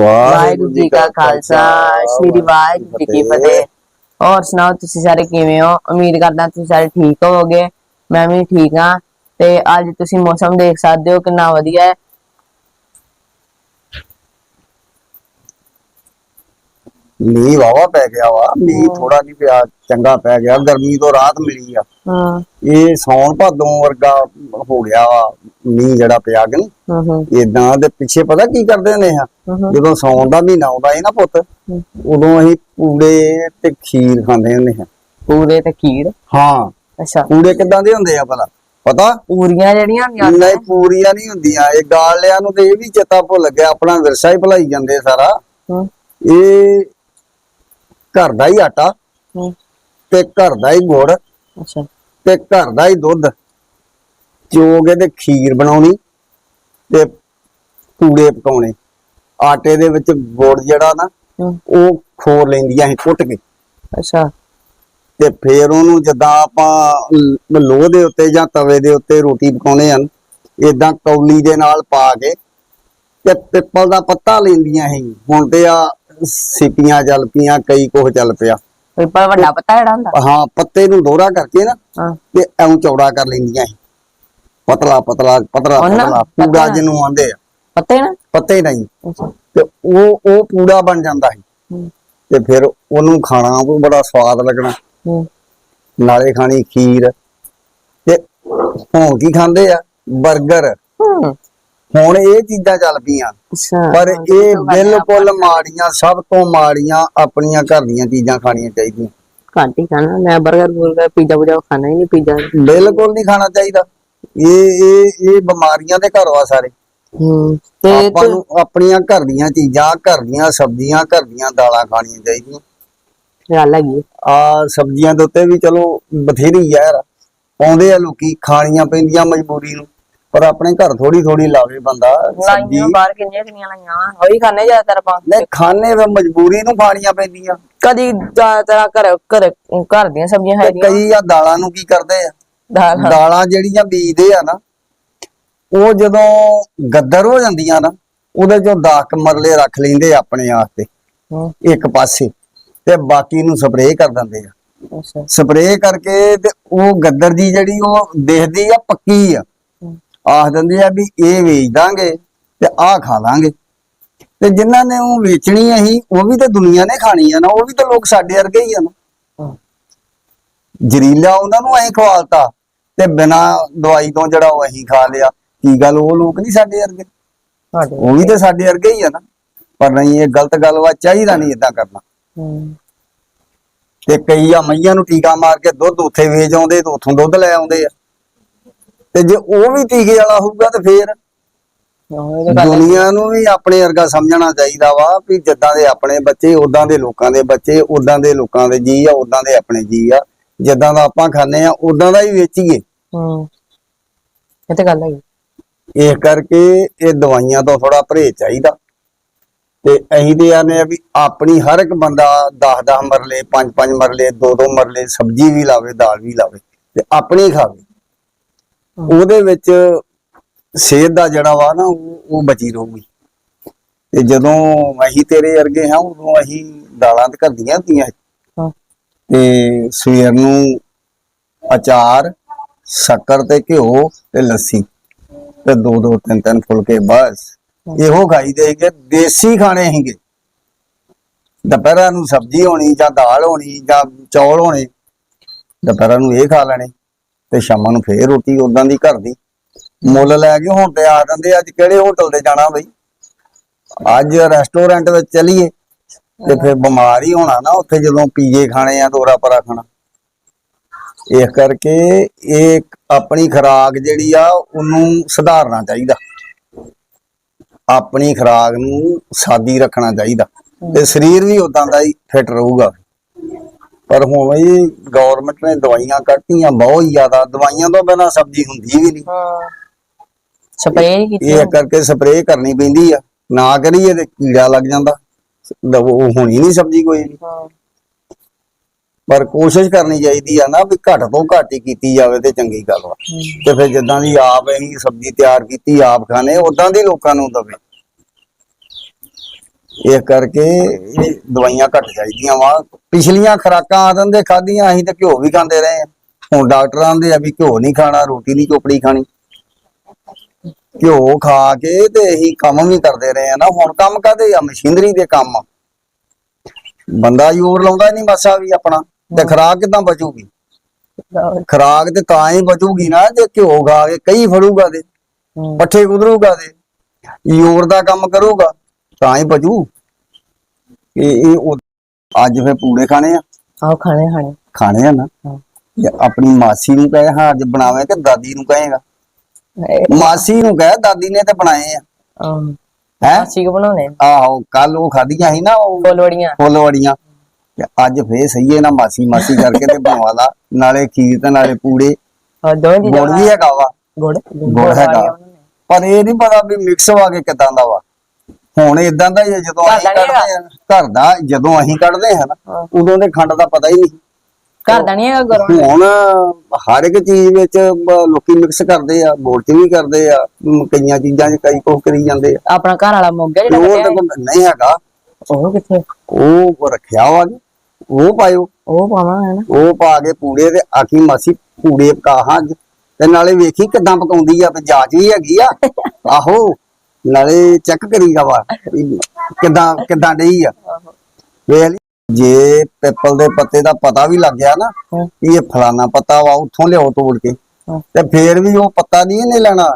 ਵਾਹਿਗੁਰੂ ਜੀ ਕਾ ਖਾਲਸਾ ਸ੍ਰੀ ਵਾਹਿਗੁਰੂ ਜੀ ਕੀ ਫਤਿਹ। ਹੋਰ ਸੁਣਾਓ ਤੁਸੀਂ ਸਾਰੇ ਕਿਵੇਂ ਹੋ? ਉਮੀਦ ਕਰਦਾ ਤੁਸੀਂ ਸਾਰੇ ਠੀਕ ਹੋਵੋਗੇ। ਮੈਂ ਵੀ ਠੀਕ ਹਾਂ ਤੇ ਅੱਜ ਤੁਸੀਂ ਮੌਸਮ ਦੇਖ ਸਕਦੇ ਹੋ ਕਿੰਨਾ ਵਧੀਆ ਹੈ। ਮੀਂਹ ਵਾਵਾ ਪੈ ਗਿਆ ਵਾ ਮੀਂਹ ਥੋੜਾ ਨਹੀਂ ਪਿਆ ਚੰਗਾ ਪੈ ਗਿਆ ਗਰਮੀ ਤੋਂ ਰਾਹਤ ਮਿਲੀ ਆ। ਹੂੰ। ਇਹ ਸੌਣ ਭਾਦੋਂ ਵਰਗਾ ਹੋ ਗਿਆ ਵਾ ਮੀਂਹ ਜਿਹੜਾ ਪਿਆ ਕਿ ਨਹੀਂ। ਇਦਾਂ ਦੇ ਪਿੱਛੇ ਪਤਾ ਕੀ ਕਰਦੇ ਨੇ ਆ? ਜਦੋਂ ਸੌਣ ਦਾ ਮਹੀਨਾ ਆਉਂਦਾ ਹੈ ਨਾ ਪੁੱਤ ਉਦੋਂ ਅਸੀਂ ਪੂੜੇ ਤੇ ਖੀਰ ਖਾਂਦੇ ਹੁੰਦੇ ਹਾਂ ਪੂਰੇ ਤੇ ਖੀਰ? ਹਾਂ। ਅੱਛਾ। ਪੂੜੇ ਕਿੱਦਾਂ ਦੇ ਹੁੰਦੇ ਆ ਭਲਾ? ਪਤਾ? ਪੂਰੀਆਂ ਜਿਹੜੀਆਂ ਹੁੰਦੀਆਂ ਨਹੀਂ ਪੂਰੀਆਂ ਨਹੀਂ ਹੁੰਦੀਆਂ। ਇਹ ਗਾਲਿਆਂ ਨੂੰ ਤੇ ਇਹ ਵੀ ਚੇਤਾ ਭੁੱਲ ਗਿਆ ਆਪਣਾ ਵਿਰਸਾ ਹੀ ਭੁਲਾਈ ਜਾਂਦੇ ਸਾਰਾ। ਇਹ ਘਰ ਦਾ ਹੀ ਆਟਾ ਤੇ ਘਰ ਦਾ ਹੀ ਗੁੜ ਅੱਛਾ। ਤੇ ਘਰ ਦਾ ਹੀ ਦੁੱਧ। ਚੋ ਕੇ ਤੇ ਖੀਰ ਬਣਾਉਣੀ ਤੇ ਪੂੜੇ ਪਕਾਉਣੇ। ਆਟੇ ਦੇ ਵਿੱਚ ਗੁੜ ਜਿਹੜਾ ਨਾ ਉਹ ਖੋਰ ਲੈਂਦੀਆਂ ਸੀ ਕੁੱਟ ਕੇ। ਅੱਛਾ। ਤੇ ਫੇਰ ਉਹਨੂੰ ਜਦਾਂ ਆਪਾਂ ਲੋਹ ਦੇ ਉੱਤੇ ਜਾਂ ਤਵੇ ਦੇ ਉੱਤੇ ਰੋਟੀ ਪਕਾਉਣੇ ਹਨ ਇਦਾਂ ਕੌਲੀ ਦੇ ਨਾਲ ਪਾ ਕੇ ਤੇ ਪਿੱਪਲ ਦਾ ਪੱਤਾ ਲੈਂਦੀਆਂ ਸੀ। ਹੁਣ ਤੇ ਆ ਸਿੱਪੀਆਂ ਚੱਲ ਪਈਆਂ ਕਈ ਕੁਝ ਚੱਲ ਪਿਆ। ਪਰ ਵੱਡਾ ਪੱਤਾ ਜਿਹੜਾ ਹੁੰਦਾ। ਹਾਂ ਪੱਤੇ ਨੂੰ ਦੋਹਰਾ ਕਰਕੇ ਨਾ ਤੇ ਐਉਂ ਚੌੜਾ ਕਰ ਲੈਂਦੀਆਂ ਸੀ। ਪਤਲਾ ਪਤਲਾ ਪਤਲਾ। ਪੂੜਾ ਜਿਹਨੂੰ ਆਂਦੇ ਆ। ਪੱਤੇ ਨਾ? ਪੱਤੇ ਨਹੀਂ। ਤੇ ਉਹ ਉਹ ਪੂੜਾ ਬਣ ਜਾਂਦਾ ਸੀ। ਹੂੰ। ਤੇ ਫਿਰ ਉਹਨੂੰ ਖਾਣਾ ਉਹ ਬੜਾ ਸਵਾਦ ਲੱਗਣਾ। ਨਾਲੇ ਖਾਣੀ ਖੀਰ। ਤੇ ਹੁਣ ਕੀ ਖਾਂਦੇ ਆ? 버ਗਰ ਹੁਣ ਇਹ ਚੀਜ਼ਾਂ ਚੱਲ ਪਈਆਂ। ਪਰ ਇਹ ਬਿਲਕੁਲ ਮਾੜੀਆਂ ਸਭ ਤੋਂ ਮਾੜੀਆਂ ਆਪਣੀਆਂ ਘਰ ਦੀਆਂ ਚੀਜ਼ਾਂ ਖਾਣੀਆਂ ਚਾਹੀਦੀਆਂ। ਘੱਟ ਹੀ ਖਾਣਾ। ਮੈਂ 버ਗਰ ਬੁਰਗਰ ਪੀਜ਼ਾ ਪੂਜਾ ਖਾਣਾ ਹੀ ਨਹੀਂ ਪੀਜ਼ਾ। ਬਿਲਕੁਲ ਨਹੀਂ ਖਾਣਾ ਚਾਹੀਦਾ। ਇਹ ਇਹ ਇਹ ਬਿਮਾਰੀਆਂ ਦੇ ਘਰ ਵਾ ਸਾਰੇ। ਹੂੰ ਤੇ ਆਪਾਂ ਨੂੰ ਆਪਣੀਆਂ ਘਰ ਦੀਆਂ ਚੀਜ਼ਾਂ ਘਰ ਦੀਆਂ ਸਬਜ਼ੀਆਂ ਘਰ ਦੀਆਂ ਦਾਲਾਂ ਖਾਣੀਆਂ ਚਾਹੀਦੀਆਂ। ਗੱਲ ਹੈਗੀ ਆ ਸਬਜ਼ੀਆਂ ਦੇ ਉੱਤੇ ਵੀ ਚਲੋ ਬਥੇਰੀ ਯਾਰ ਪਾਉਂਦੇ ਆ ਲੋਕੀ ਖਾਣੀਆਂ ਪੈਂਦੀਆਂ ਮਜਬੂਰੀ ਨੂੰ। ਪਰ ਆਪਣੇ ਘਰ ਥੋੜੀ ਥੋੜੀ ਲਾਵੇ ਬੰਦਾ ਸਬਜ਼ੀ ਲਾਈਆਂ ਬਾਹਰ ਕਿੰਨੀਆਂ ਕਿੰਨੀਆਂ ਲਾਈਆਂ? ਵਾ ਉਹੀ ਖਾਣੇ ਜ਼ਿਆਦਾਤਰ ਆਪਾਂ। ਨੇ ਖਾਣੇ ਵੇ ਮਜਬੂਰੀ ਨੂੰ ਖਾਣੀਆਂ ਪੈਂਦੀਆਂ। ਕਦੀ ਜ਼ਿਆਦਾਤਰ ਘਰ ਘਰ ਘਰ ਦੀਆਂ ਸਬਜ਼ੀਆਂ ਹੈਗੀਆਂ। ਕਈ ਆ ਦਾਲਾਂ ਨੂੰ ਕੀ ਕਰਦੇ ਆ? ਦਾਲ। ਦਾਲਾਂ ਜਿਹੜੀਆਂ ਬੀਜਦੇ ਆ ਨਾ ਉਹ ਜਦੋਂ ਗੱਦਰ ਹੋ ਜਾਂਦੀਆਂ ਨਾ ਉਹਦੇ ਚੋਂ 10 ਮਰਲੇ ਰੱਖ ਲੈਂਦੇ ਆਪਣੇ ਆਪ ਤੇ ਹੂੰ। ਇੱਕ ਪਾਸੇ ਤੇ ਬਾਕੀ ਨੂੰ ਸਪਰੇਅ ਕਰ ਦਿੰਦੇ ਆ। ਸਪਰੇਅ ਕਰਕੇ ਤੇ ਉਹ ਗੱਦਰ ਦੀ ਜਿਹੜੀ ਉਹ ਦੇਖਦੀ ਆ ਪੱਕੀ ਆ। ਆਖ ਦਿੰਦੇ ਆ ਵੀ ਇਹ ਵੇਚ ਦਾਂਗੇ ਤੇ ਆਹ ਖਾ ਲਾਂਗੇ। ਤੇ ਜਿਨ੍ਹਾਂ ਨੇ ਉਹ ਵੇਚਣੀ ਅਸੀਂ ਉਹ ਵੀ ਤਾਂ ਦੁਨੀਆ ਨੇ ਖਾਣੀ ਆ ਨਾ ਉਹ ਵੀ ਤਾਂ ਲੋਕ ਸਾਡੇ ਵਰਗੇ ਹੀ ਆ ਨਾ। ਜ਼ਰੀਲਾ ਉਹਨਾਂ ਨੂੰ ਅਸੀਂ ਖਵਾਲਤਾ ਤੇ ਬਿਨਾ ਦਵਾਈ ਤੋਂ ਜਿਹੜਾ ਉਹ ਅਸੀਂ ਖਾ ਲਿਆ। ਕੀ ਗੱਲ ਉਹ ਲੋਕ ਨਹੀਂ ਸਾਡੇ ਵਰਗੇ? ਸਾਡੇ ਉਹ ਵੀ ਤਾਂ ਸਾਡੇ ਵਰਗੇ ਹੀ ਆ ਨਾ। ਪਰ ਨਹੀਂ ਇਹ ਗਲਤ ਗੱਲ ਵਾ ਚਾਹੀਦਾ ਨਹੀਂ ਇਦਾਂ ਕਰਨਾ। ਹੂੰ। ਤੇ ਕਈ ਆ ਮਈਆਂ ਨੂੰ ਟੀਕਾ ਮਾਰ ਕੇ ਦੁੱਧ ਉੱਥੇ ਵੇਚ ਆਉਂਦੇ ਤੇ ਉੱਥੋਂ ਦੁੱਧ ਲੈ ਆਉਂਦੇ ਆ। ਤੇ ਜੇ ਉਹ ਵੀ ਟੀਕੇ ਵਾਲਾ ਹੋਊਗਾ ਤੇ ਫੇਰ ਦੁਨੀਆ ਨੂੰ ਵੀ ਆਪਣੇ ਵਰਗਾ ਸਮਝਣਾ ਚਾਹੀਦਾ ਵਾ ਵੀ ਜਿੱਦਾਂ ਦੇ ਆਪਣੇ ਬੱਚੇ ਉਦਾਂ ਦੇ ਲੋਕਾਂ ਦੇ ਬੱਚੇ ਉਦਾਂ ਦੇ ਲੋਕਾਂ ਦੇ ਜੀ ਆ ਉਦਾਂ ਦੇ ਆਪਣੇ ਜੀ ਆ। ਜਿੱਦਾਂ ਦਾ ਆਪਾਂ ਖਾਂਦੇ ਆ ਉਦਾਂ ਦਾ ਹੀ ਵੇਚੀਏ। ਹੂੰ। ਇਹ ਤਾਂ ਗੱਲ ਹੈਗੀ। ਇਸ ਕਰਕੇ ਇਹ ਦਵਾਈਆਂ ਤੋਂ ਥੋੜਾ ਪਰਹੇਜ਼ ਚਾਹੀਦਾ। ਤੇ ਅਸੀਂ ਤੇ ਆਨੇ ਆ ਵੀ ਆਪਣੀ ਹਰ ਇੱਕ ਬੰਦਾ 10-10 ਮਰਲੇ 5-5 ਮਰਲੇ 2-2 ਮਰਲੇ ਸਬਜ਼ੀ ਵੀ ਲਾਵੇ ਦਾਲ ਵੀ ਲਾਵੇ ਤੇ ਆਪਣੀ ਖਾਵੇ। ਉਹਦੇ ਵਿੱਚ ਸਿਹਤ ਦਾ ਜਿਹੜਾ ਵਾ ਨਾ ਉਹ ਬਚੀ ਰਹੂਗੀ। ਤੇ ਜਦੋਂ ਅਸੀਂ ਤੇਰੇ ਵਰਗੇ ਹਾਂ ਉਦੋਂ ਅਸੀਂ ਦਾਲਾਂ ਤੇ ਘਰ ਦੀਆਂ ਹੁੰਦੀਆਂ ਤੇ ਸਵੇਰ ਨੂੰ ਅਚਾਰ ਸ਼ੱਕਰ ਤੇ ਘਿਓ ਤੇ ਲੱਸੀ। ਤੇ ਦੋ ਦੋ, ਤਿੰਨ ਤਿੰਨ ਫੁਲਕੇ ਬਸ ਇਹੋ ਖਾਈਦੇ ਸੀਗੇ ਦੇਸੀ ਖਾਣੇ ਸੀਗੇ। ਦੁਪਹਿਰਾਂ ਨੂੰ ਸਬਜ਼ੀ ਹੋਣੀ ਜਾਂ ਦਾਲ ਹੋਣੀ ਜਾਂ ਚੌਲ ਹੋਣੇ, ਦੁਪਹਿਰਾਂ ਨੂੰ ਇਹ ਖਾ ਲੈਣੇ ਤੇ ਸ਼ਾਮਾਂ ਨੂੰ ਫੇਰ ਰੋਟੀ ਉਦਾਂ ਦੀ ਘਰ ਦੀ। ਮੁੱਲ ਲੈ ਕੇ ਹੁਣ ਤੇ ਆ ਜਾਂਦੇ ਅੱਜ ਕਿਹੜੇ ਹੋਟਲ ਤੇ ਜਾਣਾ ਬਈ? ਅੱਜ ਰੈਸਟੋਰੈਂਟ ਵਿੱਚ ਚਲੀਏ ਤੇ ਫਿਰ ਬਿਮਾਰ ਹੀ ਹੋਣਾ ਨਾ, ਉੱਥੇ ਜਦੋਂ ਪੀਜੇ ਖਾਣੇ ਆ, ਦੋਰਾ ਪਰਾ ਖਾਣਾ। ਇਸ ਕਰਕੇ ਇਹ ਆਪਣੀ ਖੁਰਾਕ ਜਿਹੜੀ ਆ ਉਹਨੂੰ ਸੁਧਾਰਨਾ ਚਾਹੀਦਾ। ਆਪਣੀ ਖੁਰਾਕ ਨੂੰ ਸਾਦੀ ਰੱਖਣਾ ਚਾਹੀਦਾ। ਤੇ ਸਰੀਰ ਵੀ ਉਦਾਂ ਦਾ ਹੀ ਫਿੱਟ ਰਹੂਗਾ। ਪਰ ਹੁਣ ਇਹ ਗਵਰਨਮੈਂਟ ਨੇ ਦਵਾਈਆਂ ਕੱਢਤੀਆਂ ਬਹੁਤ ਜ਼ਿਆਦਾ। ਦਵਾਈਆਂ ਤੋਂ ਬਿਨਾਂ ਸਬਜ਼ੀ ਹੁੰਦੀ ਵੀ ਨਹੀਂ। ਸਪਰੇਅ ਕੀਤੀ ਇਹ ਕਰਕੇ ਸਪਰੇਅ ਕਰਨੀ ਪੈਂਦੀ ਆ। ਨਾ ਕਰੀਏ ਤੇ ਕੀੜਾ ਲੱਗ ਜਾਂਦਾ। ਉਹ ਹੋਣੀ ਨਹੀਂ ਸਬਜ਼ੀ ਕੋਈ ਵੀ। ਹਾਂ। ਪਰ ਕੋਸ਼ਿਸ਼ ਕਰਨੀ ਚਾਹੀਦੀ ਆ ਨਾ ਵੀ ਘੱਟ ਤੋਂ ਘੱਟ ਹੀ ਕੀਤੀ ਜਾਵੇ ਤੇ ਚੰਗੀ ਗੱਲ ਵਾ। ਤੇ ਫਿਰ ਜਿੱਦਾਂ ਦੀ ਆਪ ਅਸੀਂ ਸਬਜ਼ੀ ਤਿਆਰ ਕੀਤੀ ਆਪ ਖਾਣੇ ਉਦਾਂ ਦੀ ਲੋਕਾਂ ਨੂੰ ਦਵੇ। ਇਹ ਕਰਕੇ ਇਹ ਦਵਾਈਆਂ ਘੱਟ ਚਾਹੀਦੀਆਂ ਵਾ। ਪਿਛਲੀਆਂ ਖਰਾਕਾਂ ਆਦਨ ਦੇ ਖਾਧੀਆਂ ਅਸੀਂ ਤੇ ਘਿਓ ਵੀ ਖਾਂਦੇ ਰਹੇ ਹੁਣ ਡਾਕਟਰ ਆਂਦੇ ਆ ਵੀ ਘਿਓ ਨਹੀਂ ਖਾਣਾ ਰੋਟੀ ਨਹੀਂ ਚੋਪੜੀ ਖਾਣੀ। ਘਿਓ ਖਾ ਕੇ ਤੇ ਅਸੀਂ ਕੰਮ ਵੀ ਕਰਦੇ ਰਹੇ ਆ ਨਾ। ਹੁਣ ਕੰਮ ਕਾਦੇ ਆ? ਮਸ਼ੀਨਰੀ ਦੇ ਕੰਮ। ਬੰਦਾ ਜ਼ੋਰ ਲਾਉਂਦਾ ਨਹੀਂ ਮਸਾ ਵੀ ਆਪਣਾ। ਤੇ ਖਰਾਕ ਕਿਦਾਂ ਬਚੂਗੀ? ਖਰਾਕ ਤੇ ਤਾਂ ਹੀ ਬਚੂਗੀ ਨਾ ਜੇ ਘਿਓ ਖਾ ਕੇ ਕਈ ਫੜੂਗਾ ਤੇ ਹੂੰ। ਪੱਠੇ ਕੁਦਰੂਗਾ ਤੇ ਜ਼ੋਰ ਦਾ ਕੰਮ ਕਰੂਗਾ ਤਾਂ ਹੀ ਬਚੂ। ਇਹ ਅੱਜ ਫੇ ਪੂੜੇ ਖਾਣੇ ਆ। ਆਹ ਖਾਣੇ ਖਾਣੇ। ਖਾਣੇ ਆ ਨਾ। ਹਾਂ। ਆਪਣੀ ਮਾਸੀ ਨੂੰ ਕਹੇ ਹਾਂ ਅੱਜ ਬਣਾਵੇਂ ਕਿ ਦਾਦੀ ਨੂੰ ਕਹੇਗਾ। ਮਾਸੀ ਨੂੰ ਕਹੇ ਦਾਦੀ ਨੇ ਤੇ ਬਣਾਏ ਆ। ਹੈ? ਅਸੀਂ ਕਿ ਬਣਾਉਣੇ ਆਹੋ ਕੱਲ ਉਹ ਖਾਧੀਆਂ ਸੀ ਨਾ ਉਹ। ਫੁੱਲਵੜੀਆਂ ਫੁੱਲਵੜੀਆਂ ਤੇ ਅੱਜ ਫੇਰ ਸਹੀ ਹੈ ਨਾ ਮਾਸੀ ਮਾਸੀ ਕਰਕੇ ਤੇ ਬਣਵਾ ਲਾ ਨਾਲੇ ਖੀਰ ਤੇ ਨਾਲੇ ਪੂੜੇ। ਹਾਂ ਦੋਵੇਂ ਚੀਜ਼ਾਂ ਗੁੜ ਵੀ ਹੈਗਾ ਵਾ। ਗੁੜ ਗੁੜ ਹੈਗਾ। ਪਰ ਇਹ ਨਹੀਂ ਪਤਾ ਵੀ ਮਿਕਸ ਵਾ ਕੇ ਕਿਦਾਂ ਦਾ ਵਾ। ਹੁਣ ਇਦਾਂ ਦਾ ਹੀ ਹੈ ਜਦੋਂ ਅਸੀਂ ਦਾ ਕੱਢਦੇ ਆ ਘਰ ਦਾ ਜਦੋਂ ਅਸੀਂ ਕੱਢਦੇ ਹਾਂ ਨਾ। ਉਦੋਂ ਦੇ ਖੰਡ ਦਾ ਪਤਾ ਹੀ ਨਹੀਂ। ਘਰ ਦਾ ਨਹੀਂ ਹੈਗਾ ਗਰਮ ਹੁਣ ਹਰ ਇੱਕ ਚੀਜ਼ ਵਿੱਚ ਲੋਕੀ ਮਿਕਸ ਕਰਦੇ ਆ ਚ ਵੀ ਕਰਦੇ ਆ ਕਈਆਂ ਚੀਜ਼ਾਂ 'ਚ ਕਈ ਕੁਝ ਕਰੀ ਜਾਂਦੇ ਆ। ਆਪਣਾ ਘਰ ਵਾਲਾ ਤੇ ਜਿਹੜਾ ਨਹੀਂ ਹੈਗਾ। ਉਹ ਕਿੱਥੇ? ਉਹ ਰੱਖਿਆ ਵਾ ਜੀ। ਉਹ ਪਾਇਓ। ਉਹ ਪਾਵਾਂਗੇ ਨਾ। ਉਹ ਪਾ ਕੇ ਪੂੜੇ ਤੇ ਆਖੀ ਮਾਸੀ ਪੂੜੇ ਪਕਾਹਾਂ ਤੇ ਨਾਲੇ ਵੇਖੀ ਕਿਦਾਂ ਪਕਾਉਂਦੀ ਆ ਤੇ ਜਾਂਚ ਵੀ ਹੈਗੀ ਆ। ਆਹੋ ਨਾਲੇ ਚੈੱਕ ਕਰੀਗਾ ਵਾ ਕਿਦਾਂ ਕਿਦਾਂ ਡਈ ਆ। ਵੇਖ ਲਈ, ਜੇ ਪਿੱਪਲ ਦੇ ਪੱਤੇ ਦਾ ਪਤਾ ਵੀ ਲੱਗ ਗਿਆ ਨਾ। ਵੀ ਇਹ ਫਲਾਣਾ ਪੱਤਾ ਵਾ ਉੱਥੋਂ ਲਿਆਓ ਤੋੜ ਕੇ। ਤੇ ਫੇਰ ਵੀ ਉਹ ਪੱਤਾ ਨਹੀਂ ਇਹਨੇ ਲੈਣਾ।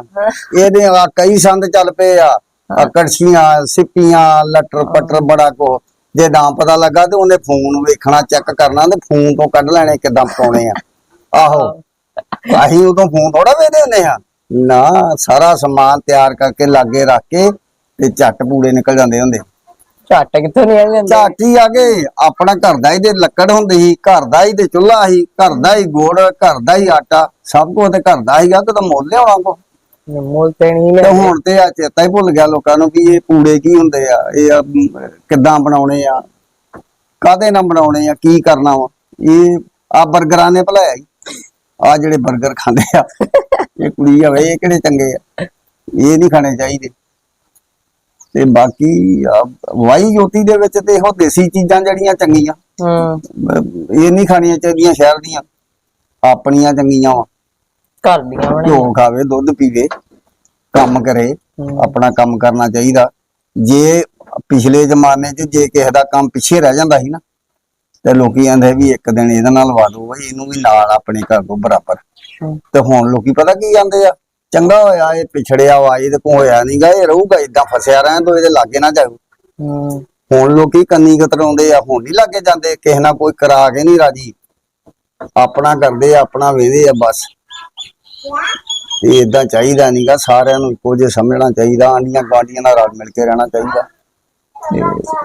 ਇਹਦੇ ਆ ਕਈ ਸੰਦ ਚੱਲ ਪਏ ਆ। ਆ ਕੜਛੀਆਂ ਸਿੱਪੀਆਂ ਲਟਰ ਪਟਰ ਬੜਾ ਕੋ ਜੇ ਨਾ ਪਤਾ ਲੱਗਾ ਤੇ ਉਹਨੇ ਫੋਨ ਵੇਖਣਾ ਚੈੱਕ ਕਰਨਾ ਤੇ ਫੋਨ ਤੋਂ ਕੱਢ ਲੈਣੇ ਕਿਦਾਂ ਪਾਉਣੇ ਆ। ਆਹੋ। ਅਸੀਂ ਉਦੋਂ ਫੋਨ ਥੋੜਾ ਵੇਦੇ ਹੁੰਦੇ ਆ ਨਾ ਸਾਰਾ ਸਮਾਨ ਤਿਆਰ ਕਰਕੇ ਲਾਗੇ ਰੱਖ ਕੇ ਤੇ ਝੱਟ ਪੂੜੇ ਨਿਕਲ ਜਾਂਦੇ ਹੁੰਦੇ। ਝੱਟ ਕਿੱਥੋਂ ਨਹੀਂ ਜਾਂਦੇ? ਝੱਟ ਹੀ ਆ ਗਏ। ਆਪਣਾ ਘਰ ਦਾ ਹੀ ਤੇ ਲੱਕੜ ਹੁੰਦੀ ਸੀ ਘਰ ਦਾ ਹੀ ਤੇ ਚੁੱਲ੍ਹਾ ਸੀ ਘਰ ਦਾ ਹੀ ਗੁੜ ਘਰ ਦਾ ਹੀ ਆਟਾ ਸਭ ਕੁਝ ਤੇ ਘਰ ਦਾ ਹੀਗਾ ਕਦੋਂ ਮੁੱਲ ਲਿਆਉਣਾ ਕੋ। ਮੁੱਲ ਤੇ ਨਹੀਂ ਤੇ ਲੈ ਹੁਣ ਤੇ ਆ ਚੇਤਾ ਹੀ ਭੁੱਲ ਗਿਆ ਲੋਕਾਂ ਨੂੰ ਕਿ ਇਹ ਪੂੜੇ ਕੀ ਹੁੰਦੇ ਆ ਇਹ ਆ, ਕਿੱਦਾਂ ਬਣਾਉਣੇ ਆ ਕਾਦੇ ਨਾਲ ਬਣਾਉਣੇ ਆ ਕੀ ਕਰਨਾ ਵਾ। ਇਹ ਆ 버ਗਰਾਂ ਨੇ ਭਲਾਇਆ ਆ ਜਿਹੜੇ 버ਗਰ ਖਾਂਦੇ ਆ ਇਹ ਕੁੜੀ ਆ ਵੇ ਇਹ ਕਿਹੜੇ ਚੰਗੇ ਆ। ਇਹ ਨਹੀਂ ਖਾਣੇ ਚਾਹੀਦੇ। ਤੇ ਬਾਕੀ ਆ, ਵਾਈ ਜੋਤੀ ਦੇ ਵਿੱਚ ਤੇ ਇਹੋ ਦੇਸੀ ਚੀਜ਼ਾਂ ਜਿਹੜੀਆਂ ਚੰਗੀਆਂ। ਹੂੰ। ਇਹ ਨਹੀਂ ਖਾਣੀਆਂ ਚਾਹੀਦੀਆਂ ਸ਼ਹਿਰ ਦੀਆਂ। ਆਪਣੀਆਂ ਚੰਗੀਆਂ ਵਾ। ਘਰ ਦੀਆਂ ਬਣੇ ਘਿਓ ਖਾਵੇ ਦੁੱਧ ਪੀਵੇ ਕੰਮ ਕਰੇ। ਆਪਣਾ ਕੰਮ ਕਰਨਾ ਚਾਹੀਦਾ। ਜੇ ਪਿਛਲੇ ਜ਼ਮਾਨੇ 'ਚ ਜੇ ਕਿਸੇ ਦਾ ਕੰਮ ਪਿੱਛੇ ਰਹਿ ਜਾਂਦਾ ਸੀ ਨਾ ਤੇ ਲੋਕੀ ਕਹਿੰਦੇ ਵੀ ਇੱਕ ਦਿਨ ਇਹਦੇ ਨਾਲ ਲਵਾ ਦੋ ਬਈ ਇਹਨੂੰ ਵੀ ਨਾਲ ਆਪਣੇ ਕਰ ਦੋ ਬਰਾਬਰ। ਤੇ ਹੁਣ ਲੋਕੀ ਪਤਾ ਕੀ ਕਹਿੰਦੇ ਆ ਚੰਗਾ ਹੋਇਆ ਇਹ ਪਿਛੜਿਆ ਵਾ ਇਹਦੇ ਕੋ ਹੋਇਆ ਨਹੀਂਗਾ ਇਹ ਰਹੂਗਾ ਇਦਾਂ ਫਸਿਆ ਰਹਿਣ ਤੋਂ ਇਹਦੇ ਲਾਗੇ ਨਾ ਹੂੰ। ਹੁਣ ਲੋਕੀ ਕੰਨੀ ਕਤਰਾਉਂਦੇ ਆ ਹੁਣ ਨਹੀਂ ਲੱਗੇ ਜਾਂਦੇ ਕਿਸੇ ਨਾਲ ਕੋਈ ਕਰਾ ਕੇ ਨਹੀਂ ਰਾਜੀ। ਆਪਣਾ ਕਰਦੇ ਆ ਆਪਣਾ ਵੇਦੇ ਆ ਬਸ। ਇਹ ਇਦਾਂ ਚਾਹੀਦਾ ਨਹੀਂਗਾ ਸਾਰਿਆਂ ਨੂੰ ਇੱਕੋ ਜਿਹਾ ਸਮਝਣਾ ਚਾਹੀਦਾ ਆਂਡੀਆਂ ਗਾਂਡੀਆਂ ਨਾਲ ਰਲ ਮਿਲ ਕੇ ਰਹਿਣਾ ਚਾਹੀਦਾ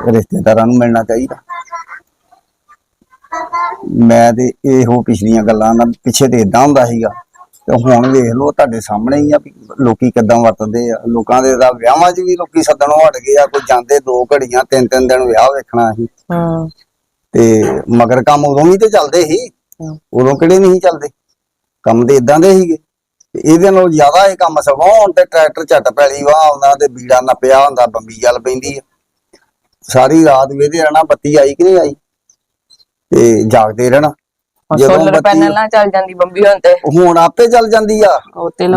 ਤੇ ਰਿਸ਼ਤੇਦਾਰਾਂ ਨੂੰ ਮਿਲਣਾ ਚਾਹੀਦਾ। ਮੈਂ ਤੇ ਇਹੋ ਪਿਛਲੀਆਂ ਗੱਲਾਂ ਨਾਲ ਪਿੱਛੇ ਤੇ ਇਦਾਂ ਹੁੰਦਾ ਸੀਗਾ ਤੇ ਹੁਣ ਵੇਖ ਲਓ ਤੁਹਾਡੇ ਸਾਹਮਣੇ ਹੀ ਆ ਲੋਕੀ ਕਿਦਾਂ ਵਰਤਦੇ ਆ ਲੋਕਾਂ ਦੇ ਤਾਂ ਵਿਆਹਾਂ 'ਚ ਵੀ ਲੋਕੀ ਸੱਦਣੋਂ ਹਟ ਗਏ ਆ ਕੋਈ ਜਾਂਦੇ ਦੋ ਘੜੀਆਂ ਤਿੰਨ ਤਿੰਨ ਦਿਨ ਵਿਆਹ ਵੇਖਣਾ ਸੀ। ਹੂੰ। ਤੇ ਮਗਰ ਕੰਮ ਉਦੋਂ ਵੀ ਤੇ ਚੱਲਦੇ ਸੀ। ਉਦੋਂ ਕਿਹੜੇ ਨਹੀਂ ਚੱਲਦੇ ਕੰਮ ਤੇ ਇਦਾਂ ਦੇ ਸੀਗੇ। ਇਹਦੇ ਨਾਲੋਂ ਜ਼ਿਆਦਾ ਇਹ ਕੰਮ ਸਗੋਂ ਹੁਣ ਤੇ ਟਰੈਕਟਰ ਝੱਟ ਪੈਲੀ ਵਾਹ ਆਉਂਦਾ ਤੇ ਬੀੜਾ ਨੱਪਿਆ ਹੁੰਦਾ ਬੰਬੀ ਚੱਲ ਪੈਂਦੀ ਆ। ਸਾਰੀ ਰਾਤ ਵੇਦੇ ਰਹਿਣਾ ਬੱਤੀ ਆਈ ਕਿ ਨਹੀਂ ਆਈ? ਤੇ ਜਾਗਦੇ ਰਹਿਣਾ। ਸੋਲਰ ਪੈਨਲ ਨਾਲ ਚੱਲ ਜਾਂਦੀ ਬੰਬੀ ਹੁਣ ਤੇ। ਹੁਣ ਆਪੇ ਚੱਲ ਜਾਂਦੀ ਆ।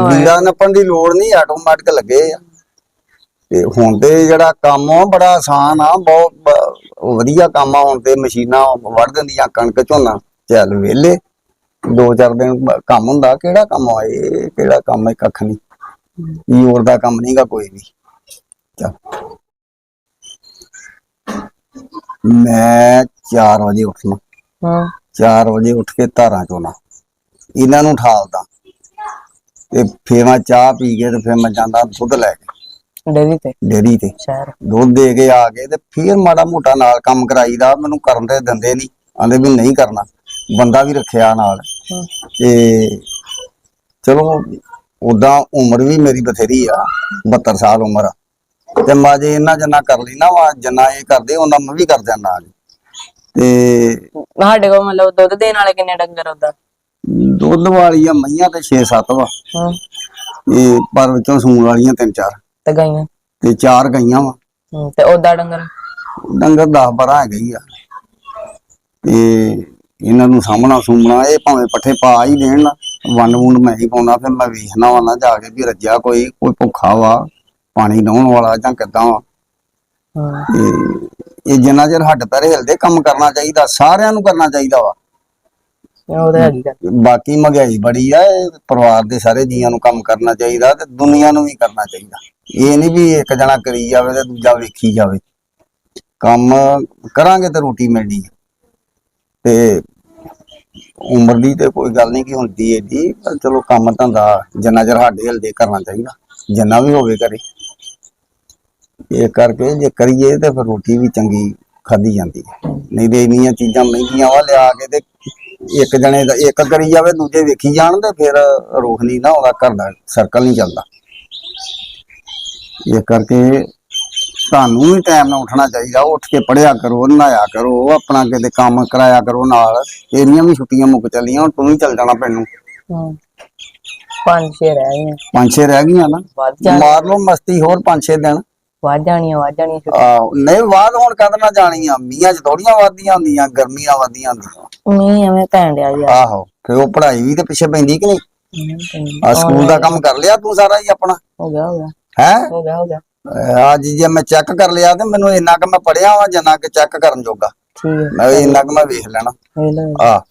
ਬੀੜਾ ਨੱਪਣ ਦੀ ਲੋੜ ਨਹੀਂ ਆਟੋਮੈਟਿਕ ਲੱਗੇ ਆ। ਤੇ ਹੁਣ ਤੇ ਜਿਹੜਾ ਕੰਮ ਆ ਬੜਾ ਆਸਾਨ ਆ ਬਹੁਤ ਵਧੀਆ ਕੰਮ ਆ। ਹੁਣ ਤੇ ਮਸ਼ੀਨਾਂ ਵੜ ਦਿੰਦੀਆਂ ਕਣਕ ਝੋਨਾ ਚੱਲ ਵਿਹਲੇ ਦੋ ਚਾਰ ਦਿਨ ਕੰਮ ਹੁੰਦਾ। ਕਿਹੜਾ ਕੰਮ ਆ ਇਹ? ਕਿਹੜਾ ਕੰਮ? ਹੈ ਕੱਖ ਨਹੀਂ ਯੋਰ ਦਾ ਕੰਮ ਨਹੀਂਗਾ? ਕੋਈ ਵੀ ਮੈਂ 4 ਵਜੇ ਉੱਠਣਾ। ਹੂੰ। 4 ਵਜੇ ਉੱਠ ਕੇ ਧਾਰਾਂ ਚੋਣਾ। ਇਹਨਾਂ ਨੂੰ ਠਾਲਦਾ। ਤੇ ਫੇਰ ਮੈਂ ਚਾਹ ਪੀ ਕੇ ਤੇ ਫਿਰ ਮੈਂ ਜਾਂਦਾ ਦੁੱਧ ਲੈ ਕੇ। ਡੇਰੀ ਤੇ? ਡੇਰੀ ਤੇ। ਸ਼ਹਿਰ। ਦੁੱਧ ਦੇ ਕੇ ਆ ਕੇ ਤੇ ਫਿਰ ਮਾੜਾ ਮੋਟਾ ਨਾਲ ਕੰਮ ਕਰਾਈਦਾ। ਮੈਨੂੰ ਕਰਨ ਤੇ ਦਿੰਦੇ ਨਹੀਂ ਆਂਦੇ ਵੀ ਨਹੀਂ ਕਰਨਾ। ਬੰਦਾ ਵੀ ਰੱਖਿਆ ਨਾਲ। ਤੇ ਚਲੋ ਉਦਾਂ ਉਮਰ ਵੀ ਮੇਰੀ ਬਥੇਰੀ ਆ 72 ਸਾਲ ਉਮਰ ਆ। ਤੇ ਮੈਂ ਜੇ ਇਹਨਾਂ ਜਨਾ ਕਰ ਲੈਣਾ ਵਾ ਜਿੰਨਾ ਇਹ ਕਰਦੇ ਉਹਨਾਂ ਮੈਂ ਵੀ ਕਰ ਜਾਣਾ ਤੇ ਸਾਡੇ ਕੋਲ ਮਤਲਬ ਦੁੱਧ ਦੇਣ ਵਾਲੇ ਕਿੰਨੇ ਡੰਗਰ ਹੁੰਦਾ ਦੁੱਧ ਵਾਲੀਆਂ ਮਈਆਂ ਤੇ 6-7 ਵਾ। ਹੂੰ। ਇਹ ਪਰ ਵਿੱਚੋਂ ਸੂਣ ਵਾਲੀਆਂ ਤਿੰਨ ਚਾਰ। ਤੇ ਗਾਈਆਂ? ਤੇ ਚਾਰ ਗਈਆਂ ਵਾ। ਤੇ ਉਹਦਾ ਡੰਗਰ? ਡੰਗਰ 10 12 ਹੈਗੇ ਹੀ ਆ। ਤੇ ਇਹਨਾਂ ਨੂੰ ਸਾਹਮਣਾ ਸੁਮਣਾ ਇਹ ਭਾਵੇਂ ਪੱਠੇ ਪਾ ਹੀ ਦੇਣ ਵੰਡ ਵੁੰਡ ਮੈਂ ਹੀ ਪਾਉਣਾ ਫਿਰ ਮੈਂ ਵੇਖਣਾ ਵਾ ਨਾ ਜਾ ਕੇ ਵੀ ਰੱਜਿਆ ਕੋਈ ਕੋਈ ਭੁੱਖਾ ਵਾ ਪਾਣੀ ਲਾਉਣ ਵਾਲਾ ਜਾਂ ਕਿੱਦਾਂ ਵਾ। ਇਹ ਜਿੰਨਾ ਚਿਰ ਹੱਡ ਪੈਰ ਹਿਲਦੇ ਕੰਮ ਕਰਨਾ ਚਾਹੀਦਾ ਸਾਰਿਆਂ ਨੂੰ ਕਰਨਾ ਚਾਹੀਦਾ ਵਾ। ਬਾਕੀ ਮਹਿੰਗਾਈ ਬੜੀ ਆ ਪਰਿਵਾਰ ਦੇ ਸਾਰੇ ਜੀਆਂ ਨੂੰ ਕੰਮ ਕਰਨਾ ਚਾਹੀਦਾ ਤੇ ਦੁਨੀਆ ਨੂੰ ਵੀ ਕਰਨਾ ਚਾਹੀਦਾ। ਇਹ ਨਹੀਂ ਵੀ ਇੱਕ ਜਣਾ ਕਰੀ ਜਾਵੇ ਤੇ ਦੂਜਾ ਵੇਖੀ ਜਾਵੇ। ਕੰਮ ਕਰਾਂਗੇ ਤੇ ਰੋਟੀ ਮਿਲਣੀ ਤੇ ਉਮਰ ਦੀ ਤੇ ਕੋਈ ਗੱਲ ਨਹੀਂ ਕਿ ਹੁੰਦੀ ਏਡੀ ਪਰ ਚਲੋ ਕੰਮ ਧੰਦਾ ਜਿੰਨਾ ਚਿਰ ਸਾਡੇ ਹਿਲਦੇ ਕਰਨਾ ਚਾਹੀਦਾ, ਜਿੰਨਾ ਵੀ ਹੋਵੇ ਕਰੇ। ਇਹ ਕਰਕੇ ਜੇ ਕਰੀਏ ਤੇ ਫਿਰ ਰੋਟੀ ਵੀ ਚੰਗੀ ਖਾਧੀ ਜਾਂਦੀ ਹੈ। ਨਹੀਂ ਤੇ ਇੰਨੀਆਂ ਚੀਜ਼ਾਂ ਮਹਿੰਗੀਆਂ ਵਾ ਲਿਆ ਕੇ ਤੇ ਇੱਕ ਜਣੇ ਦਾ ਇੱਕ ਕਰੀ ਜਾਵੇ, ਦੂਜੇ ਵੇਖੀ ਜਾਣ ਤੇ ਫਿਰ ਰੋਖ ਨਹੀਂ ਨਾ ਉਹਦਾ ਘਰ ਦਾ ਸਰਕਲ ਨਹੀਂ ਚੱਲਦਾ। ਇਹ ਕਰਕੇ ਤੁਹਾਨੂੰ ਵੀ ਟਾਈਮ ਨਾਲ ਉੱਠਣਾ ਚਾਹੀਦਾ। ਉੱਠ ਕੇ ਪੜਿਆ ਕਰੋ ਨਹਾਇਆ ਕਰੋ ਆਪਣਾ ਕਿਤੇ ਕੰਮ ਕਰਾਇਆ ਕਰੋ ਨਾਲ। ਤੇਰੀਆਂ ਵੀ ਛੁੱਟੀਆਂ ਮੁੱਕ ਚੱਲੀਆਂ ਹੁਣ ਤੂੰ ਵੀ ਚੱਲ ਜਾਣਾ ਪਿੰਡ ਨੂੰ ਹਾਂ। ਪੰਜ ਛੇ ਰਹਿ ਗਈਆਂ। ਪੰਜ ਛੇ ਰਹਿ ਗਈਆਂ ਨਾ? ਵੱਧ ਮਾਰ ਲਓ ਮਸਤੀ ਹੋਰ ਪੰਜ ਛੇ ਦਿਨ। ਵੱਧ ਜਾਣੀਆਂ ਵੱਧ ਜਾਣੀਆਂ ਛੁੱਟੀਆਂ। ਨਹੀਂ ਬਾਅਦ ਹੁਣ ਕਦ ਨਾ ਜਾਣੀਆਂ? ਮੀਆਂ ਚ ਥੋੜੀਆਂ ਵਾਦੀਆਂ ਹੁੰਦੀਆਂ ਗਰਮੀਆਂ ਵਾਦੀਆਂ ਹੁੰਦੀਆਂ। ਮੀਂਹ ਐਵੇਂ ਪੈਣ ਡਿਆ ਯਾਰ ਆਹੋ ਫਿਰ ਉਹ ਪੜ੍ਹਾਈ ਵੀ ਤੇ ਪਿੱਛੇ ਪੈਂਦੀ ਕਿ ਨਹੀਂ? ਆ ਸਕੂਲ ਦਾ ਕੰਮ ਕਰ ਲਿਆ ਤੂੰ ਸਾਰਾ ਹੀ ਆਪਣਾ। ਹੋ ਗਿਆ ਹੋ ਗਿਆ। ਹੈ? ਹੋ ਗਿਆ ਹੋ ਗਿਆ। ਅੱਜ ਜੇ ਮੈਂ ਚੈੱਕ ਕਰ ਲਿਆ ਤੇ ਮੈਨੂੰ ਇੰਨਾ ਕਿ ਮੈਂ ਪੜਿਆ ਵਾਂ ਜਿੰਨਾ ਕਿ ਚੈੱਕ ਕਰਨ ਜੋਗਾ। ਠੀਕ ਹੈ। ਮੈਂ ਇੰਨਾ ਕਿ ਮੈਂ ਵੇਖ ਲੈਣਾ। ਵੇਖ ਲਓ ਆ।